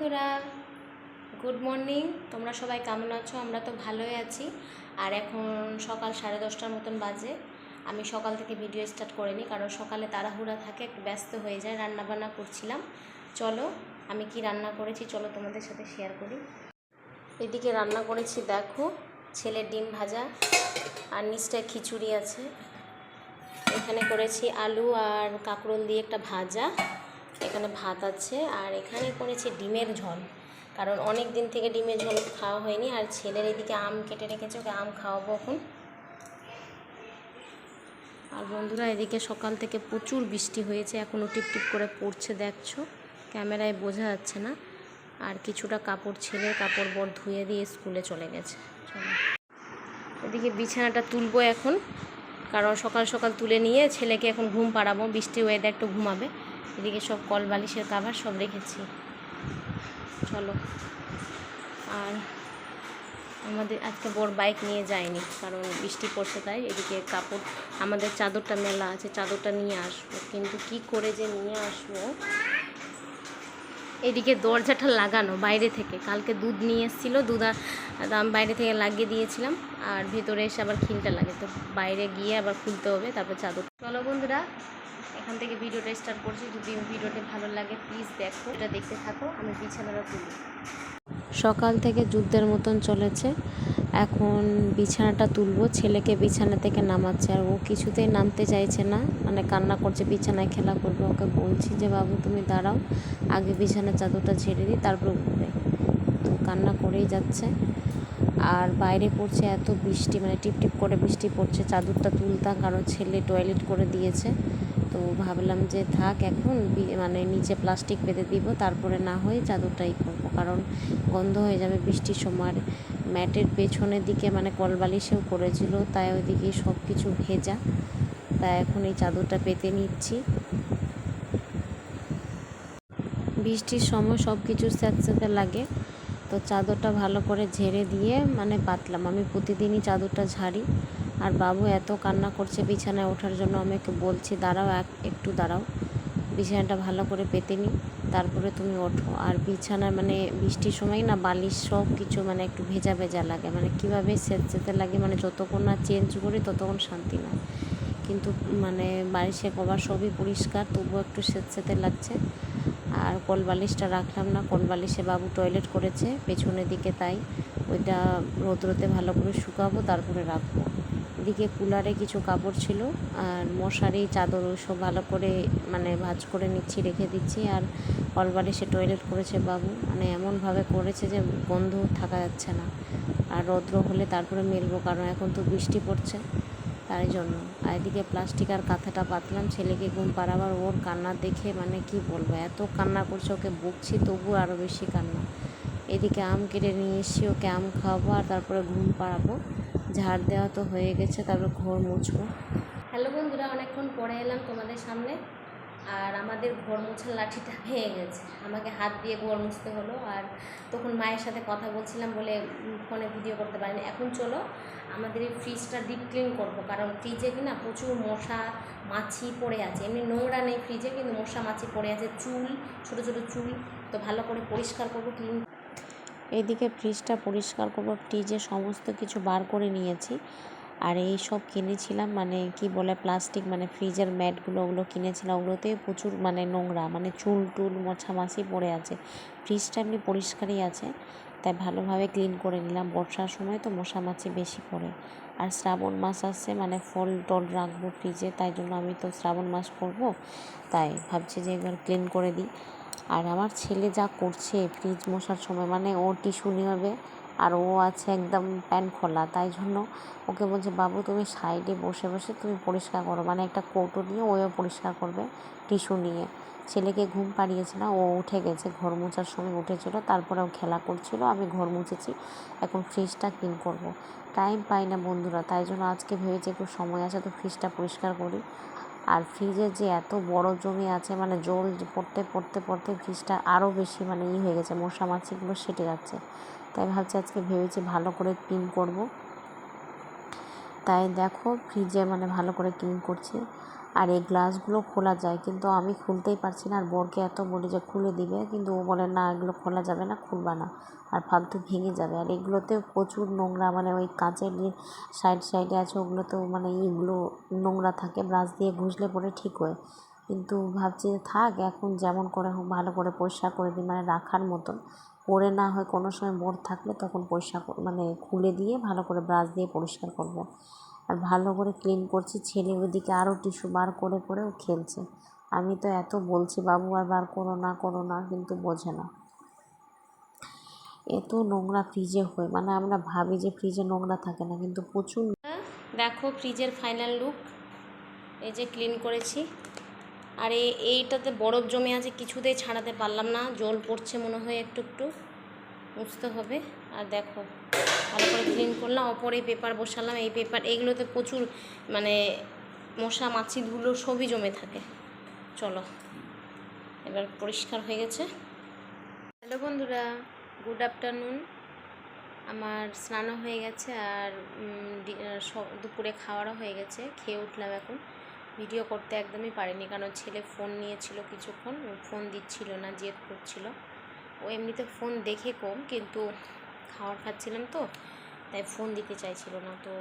বন্ধুরা good morning তোমরা সবাই কেমন আছো? আমরা তো ভালোই আছি। আর এখন সকাল সাড়ে দশটার মতন বাজে। আমি সকাল থেকে ভিডিও স্টার্ট করিনি, কারণ সকালে তাড়াহুড়া থাকে, একটু ব্যস্ত হয়ে যায় রান্না বান্না করছিলাম। চলো, আমি কি রান্না করেছি? চলো তোমাদের সাথে শেয়ার করি। এদিকে রান্না করেছি, দেখো, ছেলের ডিম ভাজা আর নিচটায় খিচুড়ি আছে। এখানে করেছি আলু আর কাঁকরোল দিয়ে একটা ভাজা। এখানে ভাত আছে আর এখানে করেছি ডিমের ঝোল। কারণ অনেক দিন থেকে ডিমের ঝোল খাওয়া হয়নি আর ছেলের এদিকে আম কেটে রেখেছে, ওকে আম খাওয়াবো এখন। আর বন্ধুরা, এদিকে সকাল থেকে প্রচুর বৃষ্টি হয়েছে এখনও টিপ টিপ করে পড়ছে, দেখছ? ক্যামেরায় বোঝা যাচ্ছে না। আর কিছুটা কাপড়, ছেলের কাপড় বর ধুয়ে দিয়ে স্কুলে চলে গেছে। এদিকে বিছানাটা তুলবো এখন। কারণ সকাল সকাল তুলে নিয়ে ছেলেকে এখন ঘুম পাড়াবো, বৃষ্টি ওয়েদার একটু ঘুমাবে। এদিকে সব কল বালিশের কাভার সব রেখেছি। চলো। আর আমাদের আজকে বড় বাইক নিয়ে যায়নি, কারণ বৃষ্টি পড়ছে তাই এদিকে কাপড়, আমাদের চাদরটা মেলা আছে, চাদরটা নিয়ে আসব। কিন্তু কি করে যে নিয়ে আসব? এদিকে দরজাটা লাগানো বাইরে থেকে। কালকে দুধ নিয়ে এসেছিল, দুধ আমি বাইরে থেকে লাগিয়ে দিয়েছিলাম, আর ভেতরে এসে আবার খিলটা লাগে। তো বাইরে গিয়ে আবার খুলতে হবে, তারপর চাদর। চলো বন্ধুরা এখান থেকে ভিডিওটা স্টার্ট করছি। যদি ভিডিওটা ভালো লাগে প্লিজ দেখো। এটা দেখতে থাকো। আমি বিছানাটা তুলি। সকাল থেকে যুদ্ধের মতন চলেছে। এখন বিছানাটা তুলবো। ছেলেকে বিছানা থেকে নামাচ্ছে আর ও কিছুতেই নামতে চাইছে না। মানে কান্না করছে, বিছানায় খেলা করবে। ওকে বলছি যে, বাবু, তুমি দাঁড়াও। আগে বিছানার চাদরটা ঝেড়ে দিই, তারপর উঠবে। তো কান্না করেই যাচ্ছে। আর বাইরে পড়ছে এত বৃষ্টি মানে টিপ টিপ করে বৃষ্টি পড়ছে, চাদরটা তুলতাম, কারণ ছেলে টয়লেট করে দিয়েছে। তো ভাবলাম যে থাক এখন মানে নিচে প্লাস্টিক পেতে দিব, তারপরে না হয়ে চাদরটাই করব, কারণ গন্ধ হয়ে যাবে বৃষ্টির সময়। ম্যাটের পেছনের দিকে মানে কলবালিশেও করেছিল, তাই ওইদিকে সব কিছু ভেজা। তাই এখন এই চাদরটা পেতে নিচ্ছি। বৃষ্টির সময় সব কিছু স্যাঁতস্যাঁতে লাগে। তো চাদরটা ভালো করে ঝেড়ে দিয়ে মানে পাতলাম। আমি প্রতিদিনই চাদরটা ঝাড়ি। আর বাবু এত কান্না করছে বিছানায় ওঠার জন্য, আমি ওকে বলছি, দাঁড়াও এক, একটু দাঁড়াও। বিছানাটা ভালো করে পেতে নিই তারপরে তুমি ওঠো। আর বিছানায় মানে বৃষ্টির সময় না বালিশ সব কিছু মানে একটু ভেজা ভেজা লাগে। মানে কীভাবে সেচেতে লাগে মানে যতক্ষণ না চেঞ্জ করি, ততক্ষণ শান্তি না কিন্তু মানে বালিশের কভার সবই পরিষ্কার, তবুও একটু সেচেতে লাগছে। কল বালিশটা রাখলাম না, কল বালিশে বাবু টয়লেট করেছে, পেছনের দিকে তাই। ওইটা রোদ্রতে ভালো করে শুকাবো, তারপরে রাখব। এদিকে কুলারে কিছু কাপড় ছিল, আর মশারি, চাদর সব ভালো করে মানে ভাঁজ করে নিচ্ছি, রেখে দিচ্ছি। আর কল বালিশে টয়লেট করেছে বাবু। মানে এমনভাবে করেছে যে গন্ধ থাকা যাচ্ছে না। আর রৌদ্র হলে তারপরে মেলবো, কারণ এখন তো বৃষ্টি পড়ছে। তাই জন্য। আর এদিকে প্লাস্টিক আর কাঁথাটা পাতলাম, ছেলেকে ঘুম পাড়াবার, ওর কান্না দেখে মানে কি বলব, এত কান্না করছে, ওকে বকছি তবু আরও বেশি কান্না। এদিকে আম কেটে নিয়ে এসছি, ওকে আম খাওয়াবো আর তারপরে ঘুম পাড়াবো। ঝাড় দেওয়া তো হয়ে গেছে, তারপর ঘর মুছবো। হ্যালো বন্ধুরা, অনেকক্ষণ পরে এলাম তোমাদের সামনে। আর আমাদের ঘর মোছার লাঠিটা ভেঙে গেছে। আমাকে হাত দিয়ে ঘর মুছতে হলো আর তখন মায়ের সাথে কথা বলছিলাম বলে ফোনে ভিডিও করতে পারিনি। এখন চলো আমাদের এই ফ্রিজটা ডিপ ক্লিন করব। কারণ ফ্রিজে কিনা প্রচুর মশা মাছি পড়ে আছে। এমনি নোংরা নেই ফ্রিজে কিন্তু মশা মাছি পড়ে আছে। চুল, ছোটো ছোটো চুল তো ভালো করে পরিষ্কার করব ক্লিন এদিকে ফ্রিজটা পরিষ্কার করব। ফ্রিজে সমস্ত কিছু বার করে নিয়েছি। আর এই সব কিনেছিলাম মানে কি বলে প্লাস্টিক মানে ফ্রিজের ম্যাটগুলো ওগুলো কিনেছিলাম। ওগুলোতে প্রচুর মানে নোংরা মানে চুল টুল মোছা মাছি পড়ে আছে। ফ্রিজটা এমনি পরিষ্কারই আছে, তাই ভালোভাবে ক্লিন করে নিলাম। বর্ষার সময় তো মশা মাছি বেশি পড়ে। আর শ্রাবণ মাস আসছে মানে ফল টল রাখব ফ্রিজে তাই জন্য আমি তো শ্রাবণ মাস করব তাই ভাবছি যে একবার ক্লিন করে দিই। আর আমার ছেলে যা করছে ফ্রিজ মশার সময় মানে ও টিস্যু নেবে আর ও আছে একদম প্যান্ট খোলা। তাই জন্য ওকে বলছে, বাবু, তুমি সাইডে বসে বসে তুমি পরিষ্কার করো। মানে একটা কৌটো নিয়ে ওও পরিষ্কার করবে টিস্যু নিয়ে। ছেলেকে ঘুম পাড়িয়েছে না, ও উঠে গেছে, ঘর মোছার সময় উঠেছিল, তারপরে ও খেলা করছিল, আমি ঘর মুছেছি, এখন ফ্রিজটা ক্লিন করব। টাইম পাই না বন্ধুরা, তাই জন্য আজকে ভেবেছি একটু সময় আছে, তো ফ্রিজটা পরিষ্কার করি। আর ফ্রিজে যে এত বড় জমি আছে মানে জল পড়তে পড়তে পড়তে ফ্রিজটা আরও বেশি মানে ই হয়ে গেছে, মশা মাছিগুলো সেটে যাচ্ছে। তাই ভাবছি আজকে ভেবেছি ভালো করে ক্লিন করব। তাই দেখো ফ্রিজে মানে ভালো করে ক্লিন করছি। আর এই গ্লাসগুলো খোলা যায়। কিন্তু আমি খুলতেই পারছি না। আর বরকে এত বলি যে খুলে দিবে। কিন্তু ও বলে, না, এগুলো খোলা যাবে না, খুলবা না। আর ফালতু ভেঙে যাবে। আর এগুলোতে প্রচুর নোংরা মানে ওই কাঁচের সাইড সাইডে আছে ওগুলোতেও মানে এইগুলো নোংরা থাকে, ব্রাশ দিয়ে ঘষলে পরে ঠিক হয়। কিন্তু ভাবছি থাক, এখন যেমন করে হোক, ভালো করে পরিষ্কার করে দিই মানে রাখার মতন। পরে না হয় কোনো সময় বোর থাকলে তখন পরিষ্কার মানে খুলে দিয়ে ভালো করে ব্রাশ দিয়ে পরিষ্কার করব। আর ভালো করে ক্লিন করছি। ছেলে ওইদিকে আরও টিস্যু বার করে করে ও খেলছে। আমি তো এত বলছি, বাবু, আর বার করো না করো না, কিন্তু বোঝে না। এত নোংরা ফ্রিজে হয় মানে আমরা ভাবি যে ফ্রিজে নোংরা থাকে না, কিন্তু প্রচুর দেখো ফ্রিজের ফাইনাল লুক এই যে ক্লিন করেছি। আর এই, এইটাতে বরফ জমে আছে, কিছুতেই ছাড়াতে পারলাম না। জল পড়ছে মনে হয় একটু একটু। মুছতে হবে। আর দেখো ভালো করে ক্লিন করলাম, ওপরে পেপার বসালাম, এই পেপার এইগুলোতে প্রচুর মানে মশা, মাছি, ধুলো সবই জমে থাকে। চলো, এবার পরিষ্কার হয়ে গেছে। হ্যালো বন্ধুরা গুড আফটারনুন আমার স্নানও হয়ে গেছে আর দুপুরে খাওয়ারও হয়ে গেছে, খেয়ে উঠলাম এখন। ভিডিও করতে একদমই পারিনি, কারণ ছেলে ফোন নিয়েছিল কিছুক্ষণ ফোন দিচ্ছিল না, জেদ করছিল। ও এমনিতে ফোন দেখে কম, কিন্তু খাবার খাচ্ছিলাম তো, তাই ফোন দিতে চাইছিল না। তো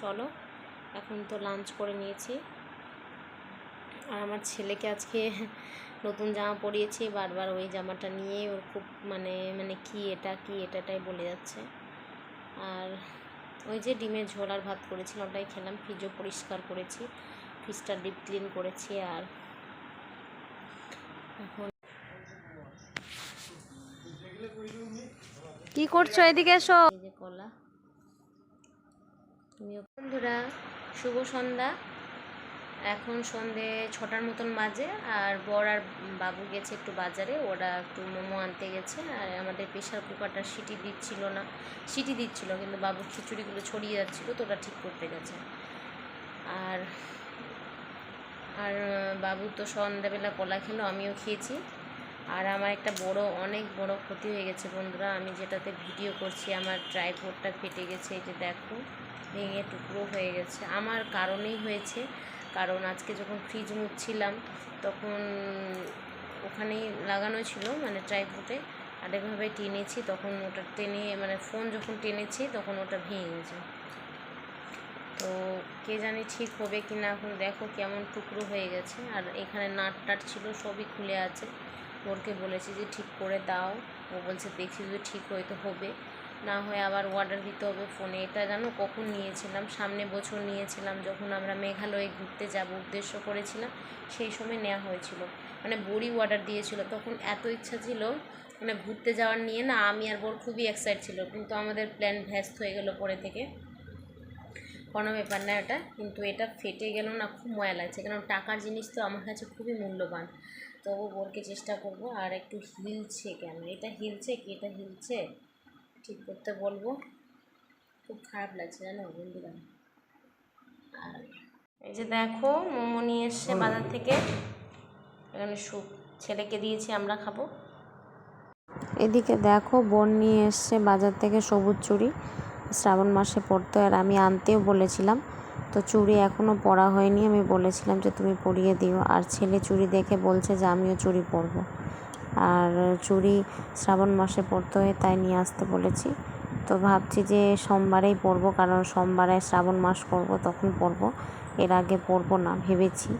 চলো, এখন তো লাঞ্চ করে নিয়েছি। আর আমার ছেলেকে আজকে নতুন জামা পরিয়েছি, বারবার ওই জামাটা নিয়ে ওর খুব মানে মানে কি এটা, কি এটাটাই বলে যাচ্ছে। আর ওই যে ডিমের ঝোল আর ভাত করেছিলাম, ওটাই খেলাম ফ্রিজও পরিষ্কার করেছি ফ্রিজটা ডিপ ক্লিন করেছি আর এখন কি করছ? এদিকে এসো। কলা। বন্ধুরা, শুভ সন্ধ্যা। এখন সন্ধে ছটার মতন বাজে, আর বর আর বাবু গেছে একটু বাজারে। ওরা একটু মোমো আনতে গেছে, আর আমাদের প্রেশার কুকারটা সিটি দিচ্ছিল না। সিটি দিচ্ছিল, কিন্তু বাবু খিচুড়িগুলো ছড়িয়ে যাচ্ছিল, তো ওটা ঠিক করতে গেছে। আর আর, বাবু তো সন্ধ্যাবেলা কলা খেলো, আমিও খেয়েছি। আর আমার একটা বড়, অনেক বড় ক্ষতি হয়ে গেছে বন্ধুরা। আমি যেটাতে ভিডিও করছি, আমার ট্রাইপোডটা ফেটে গেছে, এই যে দেখো, ভেঙে টুকরো হয়ে গেছে। আমার কারণেই হয়েছে, কারণ আজকে যখন ফ্রিজ মুছছিলাম, তখন ওখানেই লাগানো ছিল মানে ট্রাইপোডে। আর এভাবে টেনেছি, তখন ওটা টেনে মানে ফোন যখন টেনেছি, তখন ওটা ভেঙে গেছে তো কে জানি ঠিক হবে কি না এখন দেখো কেমন টুকরো হয়ে গেছে। আর এখানে নাট টাট ছিল, সবই খুলে আছে। ওরকে বলেছি যে, ঠিক করে দাও। ও বলছে দেখি যদি ঠিক হয় তো হবে। না হয় আবার অর্ডার দিতে হবে ফোনে এটা জানো কখন নিয়েছিলাম? সামনে বছর নিয়েছিলাম যখন আমরা মেঘালয়ে ঘুরতে যাব উদ্দেশ্য করেছিলাম, সেই সময় নেওয়া হয়েছিল। মানে বড়ি অর্ডার দিয়েছিল। তখন এত ইচ্ছা ছিল মানে ঘুরতে যাওয়ার নিয়ে না আমি আর বোর খুবই এক্সাইট ছিল। কিন্তু আমাদের প্ল্যান ভ্যাস্ট হয়ে গেল পরে থেকে। কোনো ব্যাপার না এটা। কিন্তু এটা ফেটে গেল না, খুব ময়া লাগছে। কারণ টাকার জিনিস তো আমার কাছে খুবই মূল্যবান। তবু বোরকে চেষ্টা করব আর একটু হিলছে কেন? এটা হিলছে কি? এটা হিলছে? ঠিক করতে বলব। খুব খারাপ লাগছে জানো বন্ধুরা। আর এই যে দেখো মোমো নিয়ে এসছে বাজার থেকে। এখানে স্যুপ ছেলেকে দিয়েছি আমরা খাব। এদিকে দেখো বোন নিয়ে এসছে বাজার থেকে সবুজ চুড়ি। শ্রাবণ মাসে পরতে আর আমি আনতেও বলেছিলাম। তো চুড়ি এখনও পরা হয়নি। আমি বলেছিলাম যে তুমি পরিয়ে দিও। আর ছেলে চুড়ি দেখে বলছে যে আমিও চুড়ি পরবো। আর চুড়ি শ্রাবণ মাসে পরতে হয়, তাই নিয়ে আসতে বলেছি। তো ভাবছি যে সোমবারেই পরবো, কারণ সোমবারে শ্রাবণ মাস করব, তখন পরবো। এর আগে পরবো না, ভেবেছি।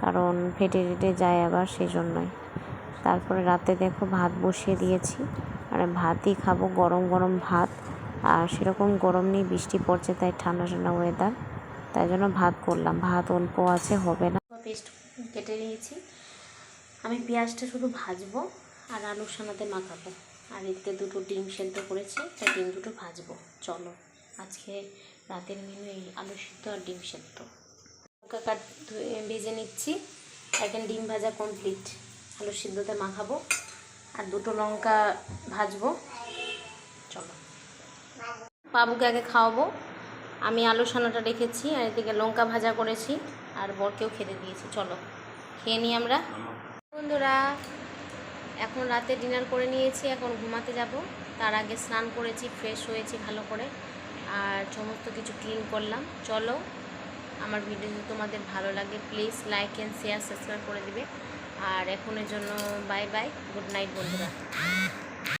কারণ ফেটে টেটে যায় আবার সেই জন্যই তারপরে রাতে দেখো ভাত বসিয়ে দিয়েছি। আর ভাতই খাব, গরম গরম ভাত। আর সেরকম গরম নেই, বৃষ্টি পড়ছে, তাই ঠান্ডা ঠান্ডা ওয়েদার তাই জন্য ভাত করলাম। ভাত অল্প আছে, হবে না। পেস্ট কেটে নিয়েছি। আমি পেঁয়াজটা শুধু ভাজবো আর আলুর সানাতে মাখাবো। আর এদিকে দুটো ডিম সেদ্ধ করেছি, তাই ডিম দুটো ভাজবো। চলো, আজকে রাতের মেনু এই আলু সিদ্ধ আর ডিম সেদ্ধ। লঙ্কা কাট ধুয়ে ভেজে নিচ্ছি। এখন ডিম ভাজা কমপ্লিট আলু সিদ্ধতে মাখাবো আর দুটো লঙ্কা ভাজবো। চলো। বাবুকে আগে খাওয়াবো। আমি আলু সানাটা রেখেছি আর এদিকে লঙ্কা ভাজা করেছি আর বরকেও খেতে দিয়েছি। চলো, খেয়ে নিই আমরা। বন্ধুরা, এখন রাতে ডিনার করে নিয়েছি, এখন ঘুমাতে যাব। তার আগে স্নান করেছি ফ্রেশ হয়েছি ভালো করে। আর সমস্ত কিছু ক্লিন করলাম। চলো, আমার ভিডিও যদি তোমাদের ভালো লাগে please like and share subscribe করে দিবে। আর এখনের জন্য বাই বাই গুড নাইট বন্ধুরা।